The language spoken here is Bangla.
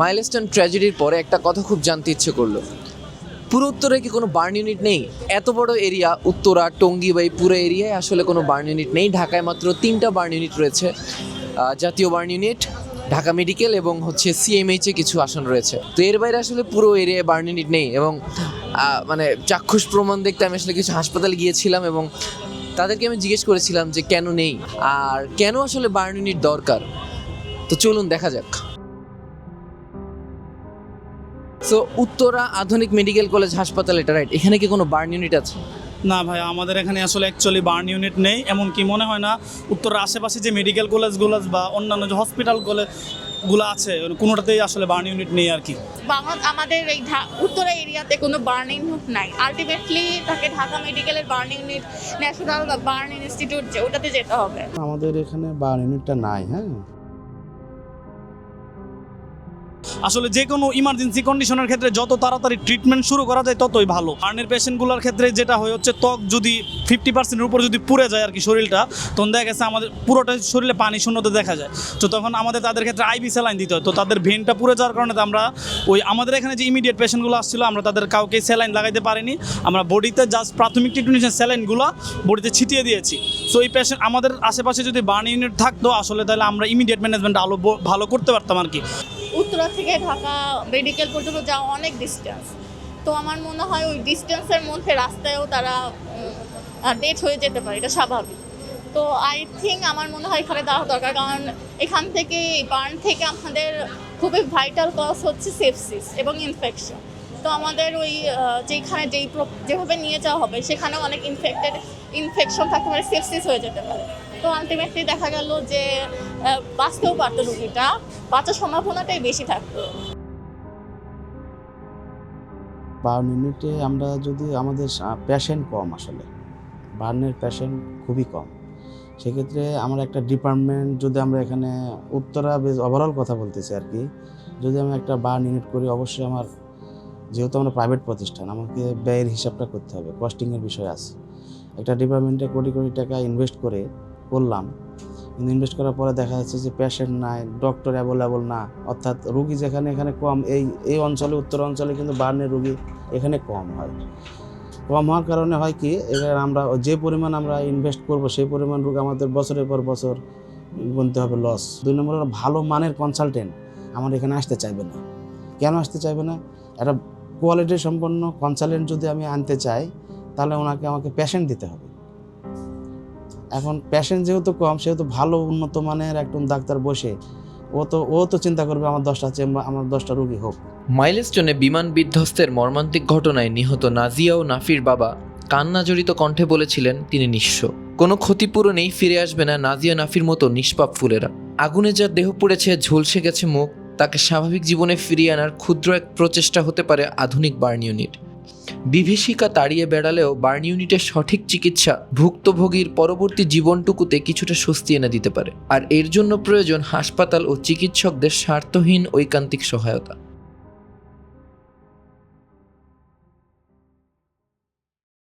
মাইলস্টোন ট্র্যাজেডির পরে একটা কথা খুব জানতে ইচ্ছে করল। পুরো উত্তরে কি কোনো বার্ন ইউনিট নেই? এত বড় এরিয়া, উত্তরা, টঙ্গী বা এই পুরো এরিয়ায় আসলে কোনো বার্ন ইউনিট নেই। ঢাকায় মাত্র তিনটা বার্ন ইউনিট রয়েছে। জাতীয় বার্ন ইউনিট, ঢাকা মেডিকেল এবং হচ্ছে সিএমএইচ কিছু আসন রয়েছে। তো এর বাইরে আসলে পুরো এরিয়ায় বার্ন ইউনিট নেই এবং মানে চাক্ষুষ প্রমাণ দেখতে আমি আসলে কিছু হাসপাতালে গিয়েছিলাম এবং তাদেরকে আমি জিজ্ঞেস করেছিলাম যে কেন নেই? আর কেন আসলে বার্ন ইউনিট দরকার? তো চলুন দেখা যাক। সো উত্তরা আধুনিক মেডিকেল কলেজ হাসপাতাল এটা রাইট এখানে কি কোনো বার্ন ইউনিট আছে? না ভাই আমাদের এখানে আসলে অ্যাকচুয়ালি বার্ন ইউনিট নেই। এমনকি মনে হয় না উত্তরের আশেপাশে যে মেডিকেল কলেজগুলো বা অন্যান্য যে হসপিটাল কলেজগুলো আছে কোনোটাতেই আসলে বার্ন ইউনিট নেই আর কি। বাংলা আমাদের এই ঢা- উত্তরা এরিয়াতে কোনো বার্ন ইউনিট নাই। আলটিমেটলি তাকে ঢাকা মেডিকেলের burn unit national burn institute যে ওটাতে যেতে হবে। আমাদের এখানে বার্ন ইউনিটটা নাই হ্যাঁ? আসলে যে কোনো ইমার্জেন্সি কন্ডিশনের ক্ষেত্রে যত তাড়াতাড়ি ট্রিটমেন্ট শুরু করা যায়, ততই ভালো। বার্নের পেশেন্টগুলোর ক্ষেত্রে যেটা হয় হচ্ছে ত্বক যদি ফিফটি পার্সেন্টের উপর যদি পুড়ে যায় আর কি শরীরটা, তখন দেখা গেছে আমাদের পুরোটা শরীরে পানি শূন্যতে দেখা যায়। তো তখন আমাদের তাদের ক্ষেত্রে আইবি স্যালাইন দিতে হয়। তো তাদের ভেনটা পুড়ে যাওয়ার কারণে আমরা ওই আমাদের এখানে যে ইমিডিয়েট পেশেন্টগুলো আসছিল, আমরা তাদের কাউকে স্যালাইন লাগাইতে পারিনি। আমরা বডিতে জাস্ট প্রাথমিক ট্রিটমেন্ট স্যালাইনগুলো বডিতে ছিটিয়ে দিয়েছি। সো এই পেশেন্ট আমাদের আশেপাশে যদি বার্ন ইউনিট থাকতো, আসলে তাহলে আমরা ইমিডিয়েট ম্যানেজমেন্ট আলো ভালো করতে পারতাম আর কি। উত্তরা থেকে ঢাকা মেডিকেল পর্যন্ত যাওয়া অনেক ডিস্টেন্স তো আমার মনে হয় ওই ডিস্টেন্সের মধ্যে রাস্তায়ও তারা ডেট হয়ে যেতে পারে, এটা স্বাভাবিক। তো আই থিঙ্ক আমার মনে হয় এখানে দেওয়া দরকার, কারণ এখান থেকে বার্ন থেকে আমাদের খুবই ভাইটাল কজ হচ্ছে সেপসিস এবং ইনফেকশন তো আমাদের ওই যেখানে যেই যেভাবে নিয়ে যাওয়া হবে সেখানে অনেক ইনফেক্টেড ইনফেকশন থাকতে পারে সেপসিস হয়ে যেতে পারে। তো আলটিমেটলি দেখা গেল যে বাঁচতেও পারতো রুগীটা, বাঁচার সম্ভাবনাটাই বেশি থাকতো। বার্ন ইউনিটে আমরা যদি আমাদের পেশেন্ট কম আসলে, বার্নের পেশেন্ট খুবই কম। সেক্ষেত্রে আমরা একটা ডিপার্টমেন্ট যদি আমরা এখানে উত্তরা বেশ ওভারঅল কথা বলতেছি আর কি, যদি আমি একটা বার্ন ইউনিট করি, অবশ্যই আমার, যেহেতু আমরা প্রাইভেট প্রতিষ্ঠান, আমাকে ব্যয়ের হিসাবটা করতে হবে কস্টিংয়ের বিষয় আছে। একটা ডিপার্টমেন্টে কোটি কোটি টাকা ইনভেস্ট করে করলাম। কিন্তু ইনভেস্ট করার পরে দেখা যাচ্ছে যে পেশেন্ট নাই ডক্টর অ্যাভেলেবল না। অর্থাৎ রুগী যেখানে, এখানে কম। এই এই অঞ্চলে, উত্তর অঞ্চলে কিন্তু বার্নের রুগী এখানে কম হয়। কম হওয়ার কারণে হয় কি এবার আমরা যে পরিমাণ আমরা ইনভেস্ট করব, সেই পরিমাণ রোগ আমাদের বছরের পর বছর গুনতে হবে লস দুই নম্বর ভালো মানের কনসালটেন্ট আমার এখানে আসতে চাইবে না। কেন আসতে চাইবে না? একটা কোয়ালিটি সম্পন্ন কনসালটেন্ট যদি আমি আনতে চাই, তাহলে ওনাকে আমাকে পেশেন্ট দিতে হবে। এখন পেশেন্ট যেহেতু কম, সেহেতু ভালো উন্নত মানের একজন ডাক্তার বসে, ও তো ও তো চিন্তা করবে আমার দশটা চেম্বার, আমার দশটা রুগী হোক। মাইলস্টোনে বিমান বিধ্বস্তের মর্মান্তিক ঘটনায় নিহত নাজিয়া ও নাফির বাবা কান্না জড়িত কণ্ঠে বলেছিলেন, তিনি নিঃস্ব। কোনো ক্ষতিপূরণেই ফিরে আসবে না নাজিয়া নাফির মতো নিষ্পাপ ফুলেরা। আগুনে যার দেহ পুড়েছে, ঝলসে গেছে মুখ, তাকে স্বাভাবিক জীবনে ফিরিয়ে আনার ক্ষুদ্র এক প্রচেষ্টা হতে পারে আধুনিক বার্ন ইউনিট বিভীষিকা তাড়িয়ে বেড়ালেও বার্ন ইউনিটের সঠিক চিকিৎসা ভুক্তভোগীর পরবর্তী জীবনটুকুতে কিছুটা স্বস্তি এনে দিতে পারে। আর এর জন্য প্রয়োজন হাসপাতাল ও চিকিৎসকদের স্বার্থহীন ঐকান্তিক সহায়তা।